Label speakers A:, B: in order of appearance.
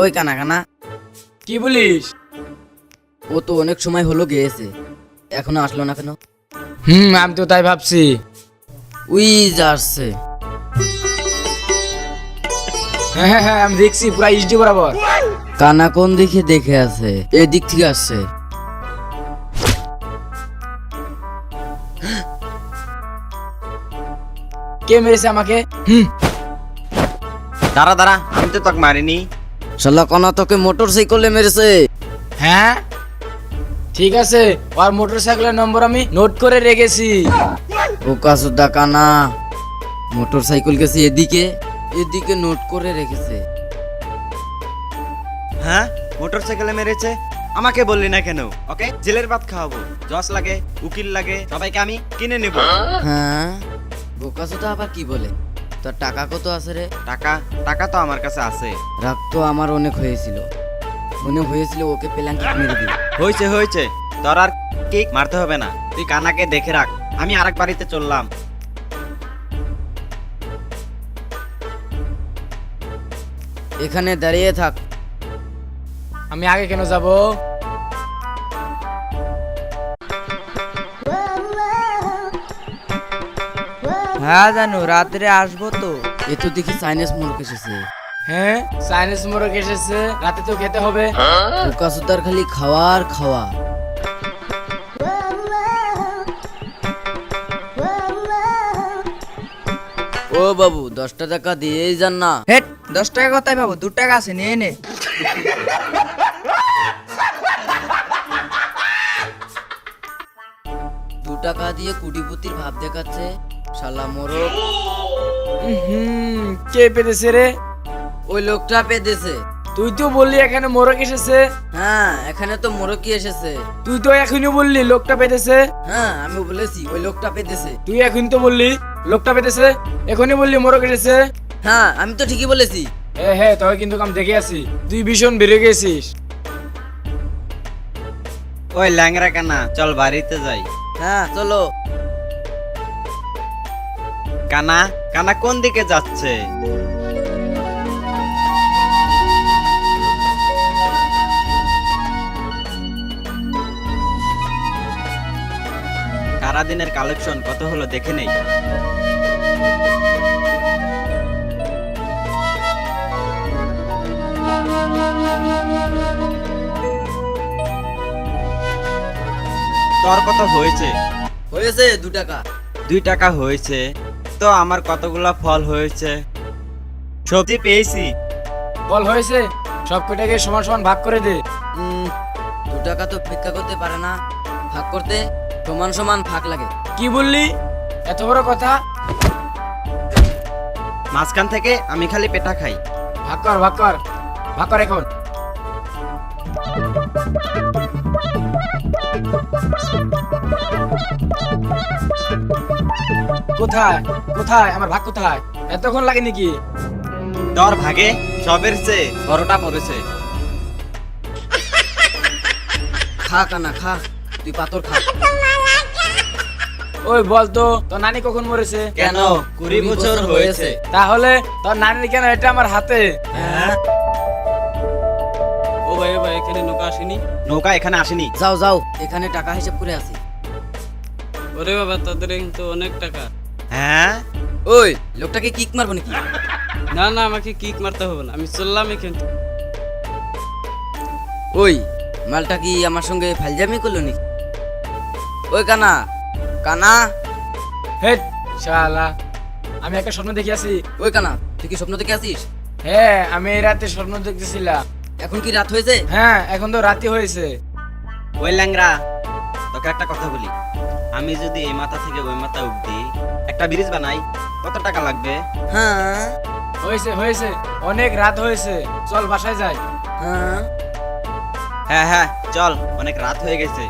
A: ওই কানা কানা।
B: কি বলিস?
A: ও তো অনেক সময় হলো গিয়েছে। এখনও আসলো না কেন?
B: হুম আমি তো তাই ভাবছি।
A: উই যা আসছে
B: হ্যাঁ হ্যাঁ হ্যাঁ আমি দেখছি পুরা ইসডি বরাবর।
A: কানা কোন দিকে দেখে আছে? এদিক থেকে আসছে।
B: কে মেরেছে আমাকে? হুম।
C: দাঁড়া দাঁড়া আমি তো তোকে মারিনি।
A: শালা কানা তোকে মোটর সাইকেলে মেরেছে।
B: হ্যাঁ? ঠিক আছে ওর মোটর সাইকেলের নম্বর আমি নোট করে রেখেছি।
A: ও কাসুদা কানা। মোটর সাইকেল গেছে এদিকে এদিকে নোট করে রেখেছে।
C: হ্যাঁ? মোটর সাইকেলে মেরেছে? আমাকে বললি না কেন ওকে? জেলের ভাত খাওয়াবো জস লাগে উকিল লাগে সবাইকে আমি কিনে নেব।
A: হ্যাঁ? বোকাসুদা আবার কি বলে? তোর টাকা কত আছে রে?
C: টাকা টাকা তো আমার কাছে আছে।
A: রাগ তো আমার অনেক হয়েছিল। মনে হয়েছিল ওকে মেরে দিই
C: হয়েছে হয়েছে। তোর আর কেক মারতে হবে না। তুই কানাকে দেখে রাখ। আমি আরেক বাড়িতে চললাম।
A: এখানে দাঁড়িয়ে থাক।
B: আমি আগে কেন যাব?
D: হ্যাঁ জানো রাত্রে আসব তো।
A: এ তো দেখি চাইনিজ মুরগ এসেছে।
B: হ্যাঁ চাইনিজ মোরগ এসেছে রাতে তো খেতে হবে।
A: বোকাসুদার খালি খাওয়ার খাওয়া। ও বাবু দশটা টাকা দিয়েই যান না।
D: হেট দশ টাকা কথাই পাবো? দু টাকা আছে নিয়ে নে।
A: দু টাকা দিয়ে কুড়িপুতির ভাব দেখাচ্ছে। শালা মোরগ।
B: হুম কে পেতেছে রে?
A: ওই লোকটা পেতেছে।
B: তুই তো বললি এখানে মোরগ এসেছে।
A: হ্যাঁ এখানে তো মোরগই এসেছে।
B: তুই তো এখনই বললি লোকটা পেতেছে।
A: হ্যাঁ আমি বলেছি ওই লোকটা পেতেছে।
B: তুই এখন তো বললি লোকটা পেতেছে। এখনই বললি মোরগ এসেছে।
A: হ্যাঁ আমি তো ঠিকই বলেছি।
B: হ্যাঁ হ্যাঁ তোকে কিন্তু আমি দেখে আছি। তুই ভীষণ বেড়ে গেছিস।
C: ওই ল্যাংরা কানা চল বাড়িতে যাই।
A: হ্যাঁ চলো।
C: কানা কানা কোন দিকে যাচ্ছে? সারাদিনের কালেকশন কত হলো দেখে নেই। তোর কত হয়েছে?
A: হয়েছে দু টাকা।
C: দুই টাকা হয়েছে। তো আমার কতগুলা ফল হয়েছে। সবজি পেয়েছি।
B: ফল হয়েছে? সব কটাকে সমান সমান ভাগ করে দে।
A: উম, দু টাকা তো ভিক্ষা করতে পারে না। ভাগ করতে সমান সমান ভাগ লাগে।
B: কি বললি? এত বড় কথা?
C: মাঝখান থেকে আমি খালি পেটা খাই।
B: ভাগ কর ভাগ কর। ভাগ কর এখন। কোথায়? কোথায়? আমার ভাগ কোথায়? এতক্ষণ লাগে নাকি
C: তোর ভাগে সবের চেয়ে বড়টা পড়েছে।
A: খা কানা খা। তুই পাথর খা।
B: ওই বলতো তোর নানি কখন মরেছে?
C: কেন? কুড়ি বছর হয়েছে।
B: তাহলে তোর নানি কেন এটা আমার হাতে?
A: হ্যাঁ?
E: ও ভাই ও ভাই এখানে নৌকা আসেনি?
C: নৌকা এখানে আসেনি।
A: যাও যাও এখানে টাকা হিসেব করে আসি
E: ওরে বাবা তাদের কিন্তু অনেক টাকা।
C: হ্যাঁ?
A: ওই লোকটাকে কিক মারবো নাকি?
E: না না আমাকে কিক মারতে হবে না। আমি চললাম এখান থেকে।
A: ওই মালটা কি আমার সঙ্গে ফাইলজামি করল নাকি? ওই কানা কানা।
B: হেট শালা আমি একটা স্বপ্ন দেখে আছি
A: ওই কানা তুই কি স্বপ্ন দেখে আসিস?
B: হ্যাঁ আমি এই রাতে স্বপ্ন দেখতেছিলাম।
A: এখন কি রাত হয়েছে?
B: হ্যাঁ এখন তো রাতি হয়েছে।
C: ওই ল্যাংরা তোকে একটা কথা বলি। আমি যদি এই মাথা থেকে ওই মাথা অব্দি একটা ব্রিজ বানাই কত টাকা লাগবে?
A: হ্যাঁ।
B: হয়েছে হয়েছে। অনেক রাত হয়েছে। চল বাসায় যাই।
A: হ্যাঁ।
C: হ্যাঁ হ্যাঁ চল অনেক রাত হয়ে গেছে।